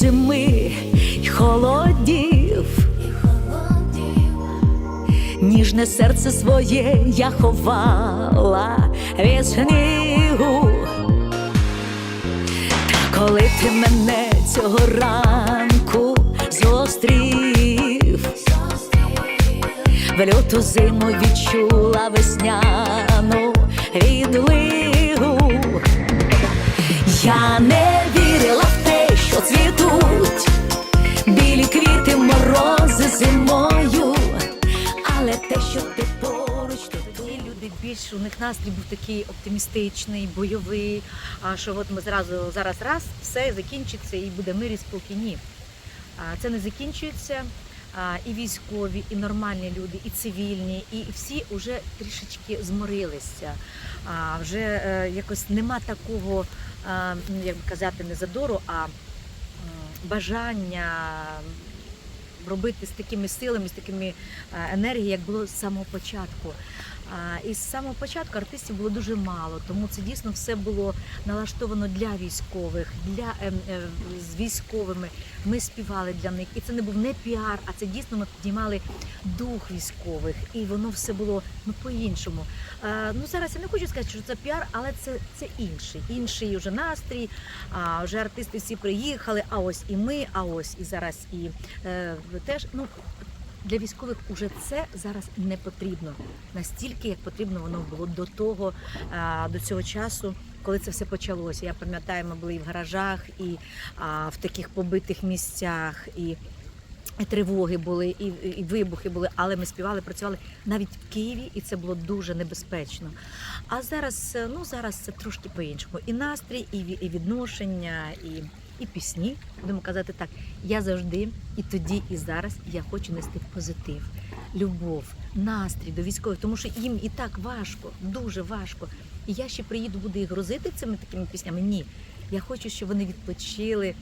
Зими й холодів. Ніжне серце своє я ховала від снігу. Та коли ти мене цього ранку зустрів, в люту зиму відчула весняну відлигу. Я не вірила що цвітуть білі квіти, морози зимою, але те, що ти поруч, то Тоді люди більш у них настрій був такий оптимістичний, бойовий. А що от ми зразу зараз раз все закінчиться і буде мир і спокій. Ні. Це не закінчується. І військові, і нормальні люди, і цивільні, і всі вже трішечки зморилися. А вже е, якось нема такого, як би казати, не задору, а бажання робити з такими силами, з такими енергіями, енергією, як було з самого початку. І з самого початку артистів було дуже мало, тому це дійсно все було налаштовано для військових, для ем, е, з військовими. Ми співали для них, і це не був не піар, а це дійсно ми піднімали дух військових, і воно все було ну по-іншому. Е, Ну зараз я не хочу сказати, що це піар, але це, це інший, інший вже настрій. А вже артисти всі приїхали. А ось і ми, а ось і зараз і е, теж ну. Для військових уже це зараз не потрібно настільки, як потрібно воно було до того, до цього часу, коли це все почалося. Я пам'ятаю, ми були і в гаражах, і в таких побитих місцях, і, тривоги були, і, і вибухи були, але ми співали, працювали навіть в Києві, і це було дуже небезпечно. А зараз, е, ну зараз це трошки по-іншому. І настрій, і, і відношення, і, і пісні. Будемо казати так. Я завжди і тоді, і зараз я хочу нести позитив, любов, настрій до військових, тому що їм і так важко, дуже важко. І я ще приїду, буду їх грузити цими такими піснями. Ні. Я хочу, щоб вони відпочили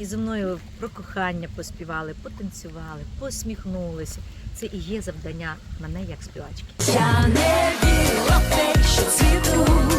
і зі мною про кохання поспівали, потанцювали, посміхнулися. Це і є завдання мене як співачки. Я не вірила що цвітуть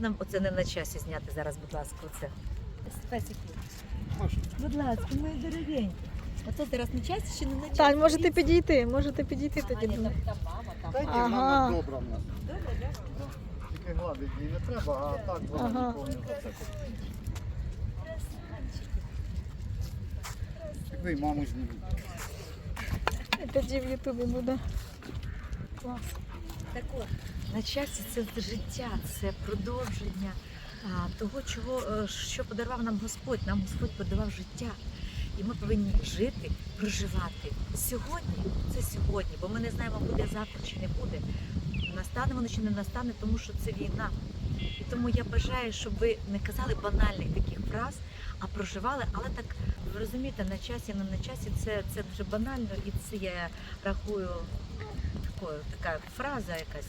можна оце не на часі зняти зараз, будь ласка, оце. Песику. Будь ласка, мої дорогенькі. Оце зараз на часі чи не на часі? Так, можете підійти, можете підійти А, тоді. ні, до там, там мама, там. Та ні, Ага. мама добра в нас. Добре, добре. Тільки гладить її не треба, а так вона Ага. нікого не зацепить. Якби й маму знімуть. Тоді в Ютубі буде. Клас. Так от, на часі це життя, це продовження того, чого, е, що подарував нам Господь. Нам Господь подарував життя. І ми повинні жити, проживати. Сьогодні це сьогодні, бо ми не знаємо, буде завтра чи не буде. Настане воно чи не настане, тому що це війна. І тому я бажаю, щоб ви не казали банальних таких фраз, а проживали, але так ви розумієте, на часі, не на часі це, це дуже банально, і це я рахую такою, така фраза якась.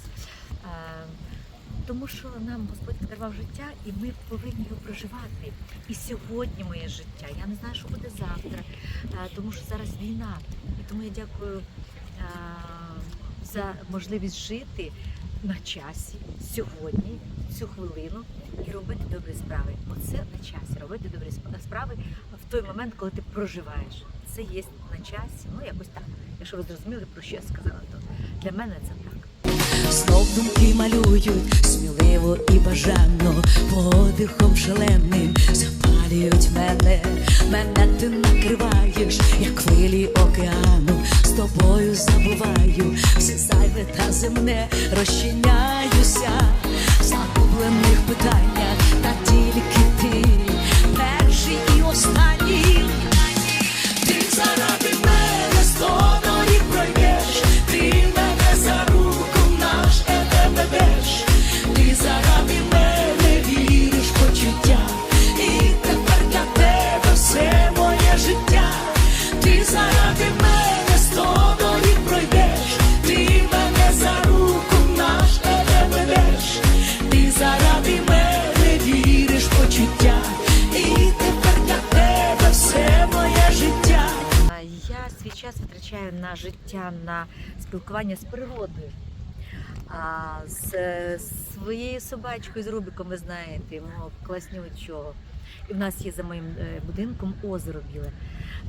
Тому що нам Господь подарував життя, і ми повинні його проживати. І сьогодні моє життя. Я не знаю, що буде завтра, тому що зараз війна. І тому я дякую за можливість жити на часі сьогодні, цю хвилину і робити добрі справи. Оце на часі. Робити добрі справи в той момент, коли ти проживаєш. Це є на часі. Ну якось так. Якщо ви зрозуміли, про що я сказала, то для мене це так. Знов думки малюють сміливо і бажано, подихом шаленим запалюють мене, мене ти накриваєш, як хвилі океану, з тобою забуваю, все зайве та земне, розчиняюся в загублених питаннях, та тільки ти, перший і останній. На життя, на спілкування з природою. З своєю собачкою, з Рубіком, ви знаєте, мов класнючого. І в нас є за моїм е, будинком озеро біле.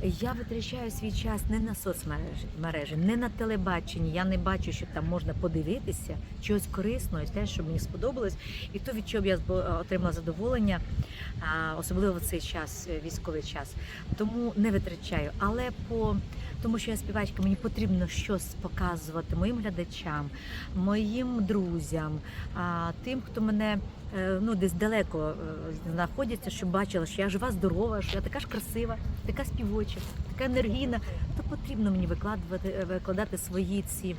Я витрачаю свій час не на соцмережі, не на телебаченні. Я не бачу, що там можна подивитися чогось корисного, те, що мені сподобалось, і то, від чого я отримала задоволення, особливо в цей час, е, військовий час. Тому не витрачаю. Але по тому, що я співачка, мені потрібно щось показувати моїм глядачам, моїм друзям, а, тим, хто мене е, ну, десь далеко е, знаходяться, щоб бачила, що я жива, здорова, що я така ж красива, така співоча, така енергійна. То потрібно мені викладувати, е, викладати свої ці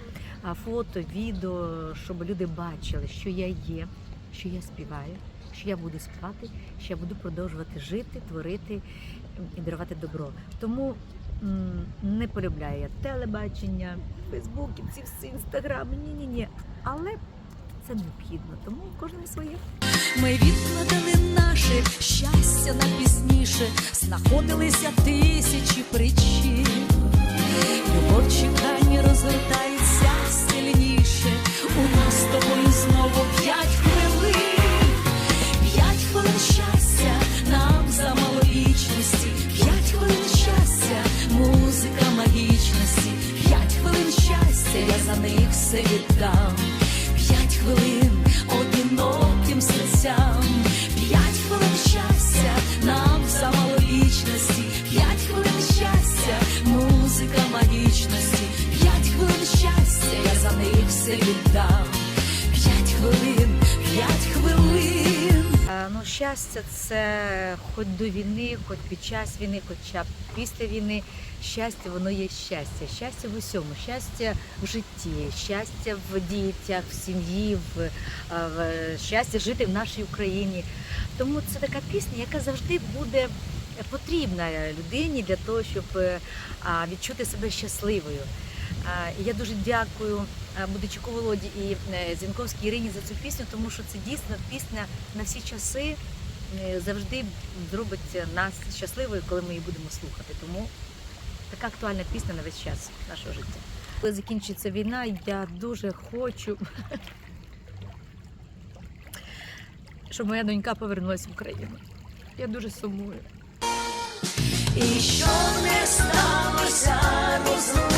фото, відео, щоб люди бачили, що я є, що я співаю, що я буду співати, що я буду продовжувати жити, творити і дарувати добро. Тому не полюбляю я телебачення, Фейсбуки, ці всі інстаграми. Ні, ні, ні. Але це необхідно, тому кожному своє. Ми відкладали наше щастя на пізніше, знаходилися тисячі причин. Любов чекання розгортається сильніше. У нас з тобою знову все віддам. П'ять хвилин, п'ять хвилин. Ну, щастя це хоч до війни, хоч під час війни, хоча б після війни. Щастя, воно є щастя. Щастя в усьому, щастя в житті, щастя в дітях, в сім'ї, в, в щастя жити в нашій Україні. Тому це така пісня, яка завжди буде потрібна людині для того, щоб відчути себе щасливою. Я дуже дякую Будичуку Володі і е, Зінковській Ірині за цю пісню, тому що це дійсно пісня на всі часи е, завжди зробить нас щасливою, коли ми її будемо слухати. Тому така актуальна пісня на весь час нашого життя. Коли закінчиться війна, я дуже хочу, щоб моя донька повернулася в Україну. Я дуже сумую. І що не сталося розлуки,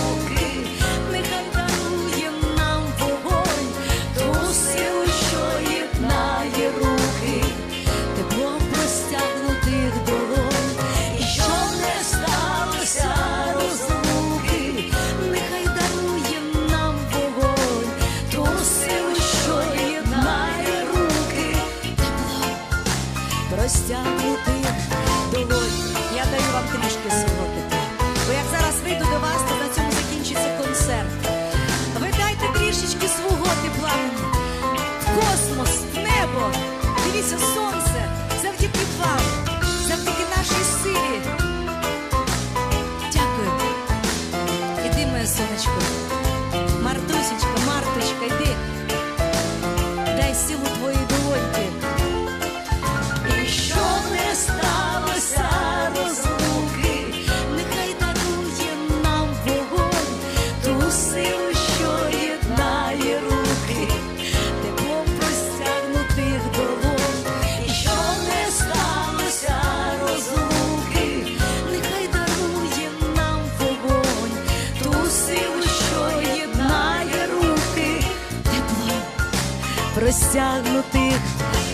досягнутих.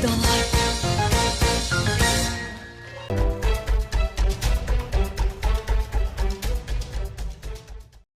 До